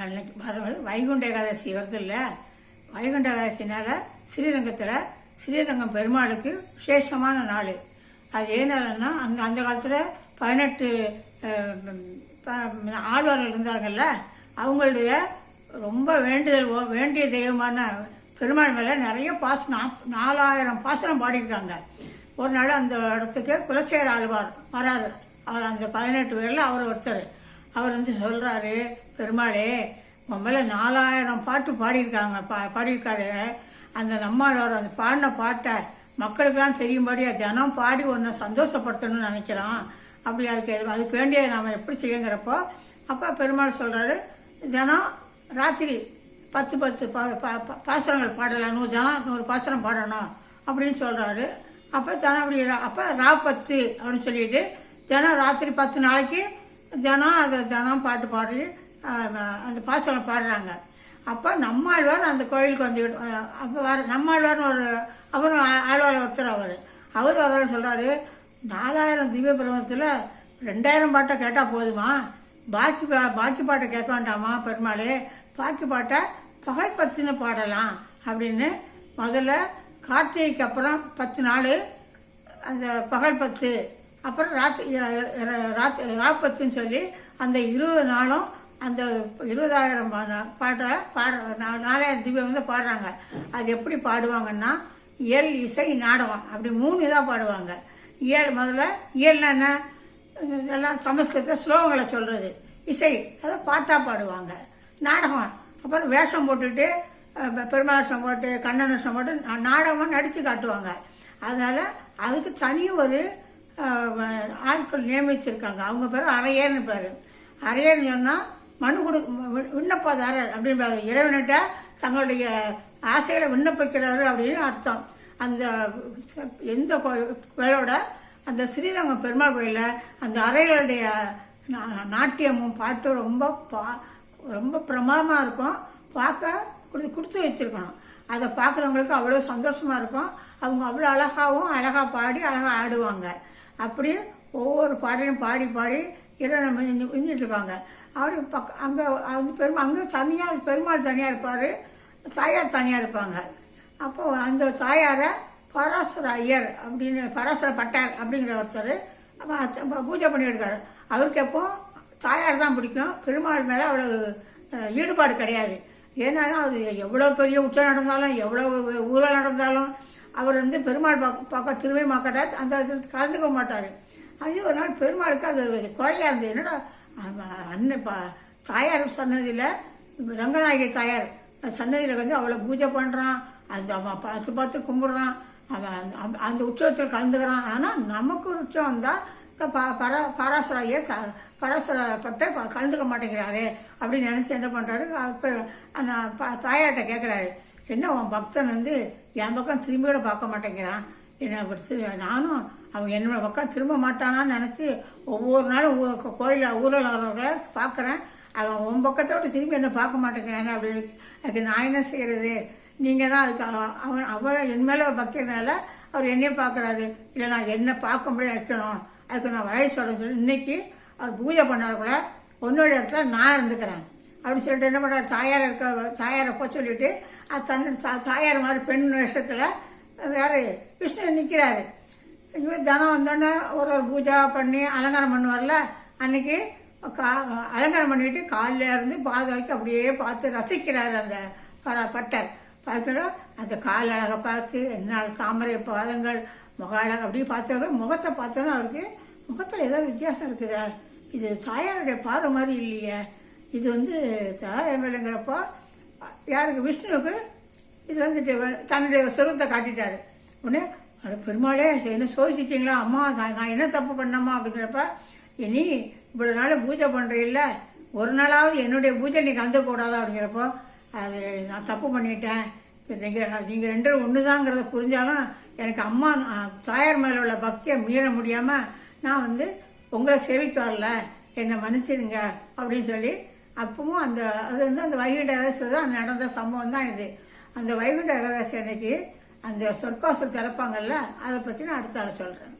அன்னைக்கு வைகுண்ட ஏகாதசி வருது இல்லை வைகுண்ட ஏகாதசினால ஸ்ரீரங்கத்தில் ஸ்ரீரங்கம் பெருமாளுக்கு விசேஷமான நாள். அது ஏனாலன்னா அந்த அந்த காலத்தில் பதினெட்டு ஆழ்வார்கள் இருந்தாங்கல்ல அவங்களுடைய ரொம்ப வேண்டுதல் ஓ- வேண்டிய தெய்வமான பெருமாள் மேலே நிறைய பாசனம் நாலாயிரம் பாசனம் பாடியிருக்காங்க. ஒரு நாள் அந்த இடத்துக்கு குலசேகர ஆழ்வார் வராரு. அவர் அந்த பதினெட்டு பேரில் அவர் ஒருத்தர். அவர் வந்து சொல்கிறாரு பெருமாளே உன் நாலாயிரம் பாட்டு பாடியிருக்காங்க பா பாடியிருக்காரு. அந்த நம்மாழ்வார் அந்த பாடின பாட்டை மக்களுக்கெல்லாம் தெரியும்படியா தினம் பாடி ஒன்றை சந்தோஷப்படுத்தணும்னு நினைக்கிறான். அப்படி அதுக்கு அதுக்கு வேண்டிய நாம் எப்படி செய்யுங்கிறப்போ அப்போ பெருமாள் சொல்கிறாரு தினம் ராத்திரி பத்து பத்து பா பா- பாசுரங்கள் பாடலாம். நூறு தினம் நூறு பாசுரம் பாடணும். அப்படின்னு சொல்கிறாரு அப்போ தினம் அப்படி அப்போ ரா பத்து அப்படின்னு சொல்லிட்டு தினம் ராத்திரி பத்து நாளைக்கு தினம் அதை தினம் பாட்டு பாடி அந்த பாசனம் பாடுறாங்க. அப்போ நம்மாழ்வார் அந்த கோயிலுக்கு வந்து அப்போ வர நம்மாழ்வார்னு ஒரு அவரும் ஆழ்வார் ஒருத்தர் அவர். அவர் வர சொல்கிறாரு நாலாயிரம் திவ்ய பிரபத்தில் ரெண்டாயிரம் பாட்டை கேட்டால் போதுமா? பாக்கி பா- பாக்கி பாட்டை கேட்க வேண்டாமா பெருமாளே? பாக்கி பாட்டை பகல் பத்துன்னு பாடலாம் அப்படின்னு முதல்ல கார்த்திகைக்கு அப்புறம் பத்து நாள் அந்த பகல் பத்து அப்புறம் ராத்திரி ராத்திரி ராப்பத்துன்னு சொல்லி அந்த இருபது நாளும் அந்த இருபதாயிரம் பாட்டை பாடுற நா- நாலாயிரம் திவ்யம் வந்து பாடுறாங்க. அது எப்படி பாடுவாங்கன்னா இயல் இசை நாடகம். அப்படி மூணு இதாக பாடுவாங்க. இயல் முதல்ல இயல்னா என்ன? எல்லாம் சமஸ்கிருத ஸ்லோகங்களை சொல்கிறது இசை அதை பாட்டாக பாடுவாங்க. நாடகம். அப்புறம் வேஷம் போட்டுட்டு பெருமாசம் போட்டு கண்ணனசம் போட்டு நாடகமாக நடித்து காட்டுவாங்க. அதனால் அதுக்கு தனி ஒரு ஆட்கள் நியமிச்சிருக்காங்க. அவங்க பேர் அரையர்னு பேர். அரையர்னு சொன்னால் மனு கொடு விண்ணப்பதாரர் அப்படின்றாங்க இறைவன்கிட்ட தங்களுடைய ஆசைகளை விண்ணப்பிக்கிறாரு அப்படின்னு அர்த்தம். அந்த எந்த கோயிலோட அந்த ஸ்ரீரங்கம் பெருமாள் கோயிலில் அந்த அறைகளுடைய நா- நாட்டியமும் பாட்டும் ரொம்ப பா ரொம்ப பிரமாதமாக இருக்கும். பார்க்க கொடுத்து கொடுத்து வச்சுருக்கணும். அதை பார்க்குறவங்களுக்கு அவ்வளோ சந்தோஷமாக இருக்கும். அவங்க அவ்வளோ அழகாகவும் அழகாக பாடி அழகாக ஆடுவாங்க. அப்படி ஒவ்வொரு பாடலையும் பாடி பாடி இறைவனை மிஞ்சிட்டு இருப்பாங்க. அப்படி பக்க அங்கே அந்த பெருமா அங்கே தனியாக பெருமாள் தனியாக இருப்பார் தாயார் தனியாக இருப்பாங்க. அப்போ அந்த தாயாரை பராசர ஐயர் அப்படின்னு பராசர பட்டார் அப்படிங்கிற ஒருத்தர் அப்போ பூஜை பண்ணியிருக்காரு. அவருக்கு எப்போ தாயார் தான் பிடிக்கும். பெருமாள் மேலே அவ்வளோ ஈடுபாடு கிடையாது. ஏன்னா அது எவ்வளோ பெரிய உச்சம் நடந்தாலும் எவ்வளோ ஊழல் நடந்தாலும் அவர் வந்து பெருமாள் பக்கம் பக்கம் திருவே மாக்கட்டா அந்த கலந்துக்க மாட்டார். அது ஒரு நாள் பெருமாளுக்கு அது ஒரு குறையாக இருந்தது. என்னடா அண்ணன் பா தாயார் சன்னதியில் ரங்கநாயகி தாயார் சன்னதியில் வந்து அவளை பூஜை பண்ணுறான் அந்த அவன் பார்த்து பார்த்து கும்பிட்றான் அவன் அந்த- அந்த உற்சவத்தில் கலந்துக்கிறான். ஆனால் நமக்கு ஒரு உற்சவம் வந்தால் ப பர பராசுராய த- பராசரப்பட்ட ப- கலந்துக்க மாட்டேங்கிறாரு அப்படின்னு நினச்சி என்ன பண்ணுறாரு அப்போ அந்த ப- தாயார்கிட்ட கேட்குறாரு என்ன உன் பக்தன் வந்து என் பக்கம் திரும்பி கூட பார்க்க மாட்டேங்கிறான். என்ன அப்படி நானும் அவன் என்னோட பக்கம் திரும்ப மாட்டானான்னு நினச்சி ஒவ்வொரு நாளும் கோயில் ஊரில் வரவர்களை பார்க்குறேன். அவன் உன் பக்கத்தோடு திரும்பி என்ன பார்க்க மாட்டேங்கிறாங்க அப்படி அதுக்கு நான் என்ன செய்கிறது நீங்கள் தான் அதுக்கு அவன் அவன் என் மேலே பக்தினால அவர் என்னையும் பார்க்குறாரு. இல்லை நான் என்ன பார்க்க முடியாது வைக்கணும் அதுக்கு நான் வரைய சொல்கிறேன்னு சொல்லி இன்னைக்கு அவர் பூஜை பண்ணாருக்குள்ள உன்னோட இடத்துல நான் இருந்துக்கிறேன். அப்படின்னு சொல்லிட்டு என்ன பண்ணுறாரு தாயார் இருக்க தாயாரை போக சொல்லிட்டு அது தன் தா- தாயார் மாதிரி பெண் வேஷத்தில் வேறு விஷ்ணு நிற்கிறாரு இவர் தினம் வந்தோடனே ஒரு ஒரு பூஜா பண்ணி அலங்காரம் பண்ணுவார்ல அன்னைக்கு கா அலங்காரம் பண்ணிட்டு காலில் இருந்து பாத வரைக்கும் அப்படியே பார்த்து ரசிக்கிறார் அந்த பர- பட்டர். பார்க்கணும் அந்த கால் அழகை பார்த்து என்னால் தாமரை பாதங்கள் முக அழகு அப்படியே பார்த்தோட முகத்தை பார்த்தோன்னா அவருக்கு முகத்தில் ஏதோ வித்தியாசம் இருக்குதா. இது தாயாருடைய பாதம் மாதிரி இல்லையே. இது வந்து தாயார் மேலேங்கிறப்போ யாருக்கு விஷ்ணுவுக்கு இது வந்துட்டு தன்னுடைய சொருத்தை காட்டிட்டாரு. உடனே அட பெருமாளே என்ன சோதிச்சிட்டிங்களா? அம்மா நான் என்ன தப்பு பண்ணம்மா? அப்படிங்கிறப்ப இனி இவ்வளோ நாள் பூஜை பண்ணுறீல்ல ஒரு நாளாவது என்னுடைய பூஜை நீ கலந்துக்கூடாதா அப்படிங்கிறப்போ அது நான் தப்பு பண்ணிட்டேன். நீங்கள் நீங்கள் ரெண்டும் ஒன்று தாங்கிறத புரிஞ்சாலும் எனக்கு அம்மா நான் தாயார் மேலே உள்ள பக்தியை மீற முடியாமல் நான் வந்து உங்களை சேவிக்க வரல. என்னை மன்னிச்சிடுங்க. அப்படின்னு சொல்லி அப்பவும் அந்த அது வந்து அந்த வைகுண்ட ஏகாதசியில் தான் நடந்த சம்பவம் தான் இது. அந்த வைகுண்ட ஏகாதசி அன்னைக்கு அந்த சொர்க்காசுரம் திறப்பாங்கல்ல அதை பற்றி நான் அடுத்த ஆள் சொல்கிறேன்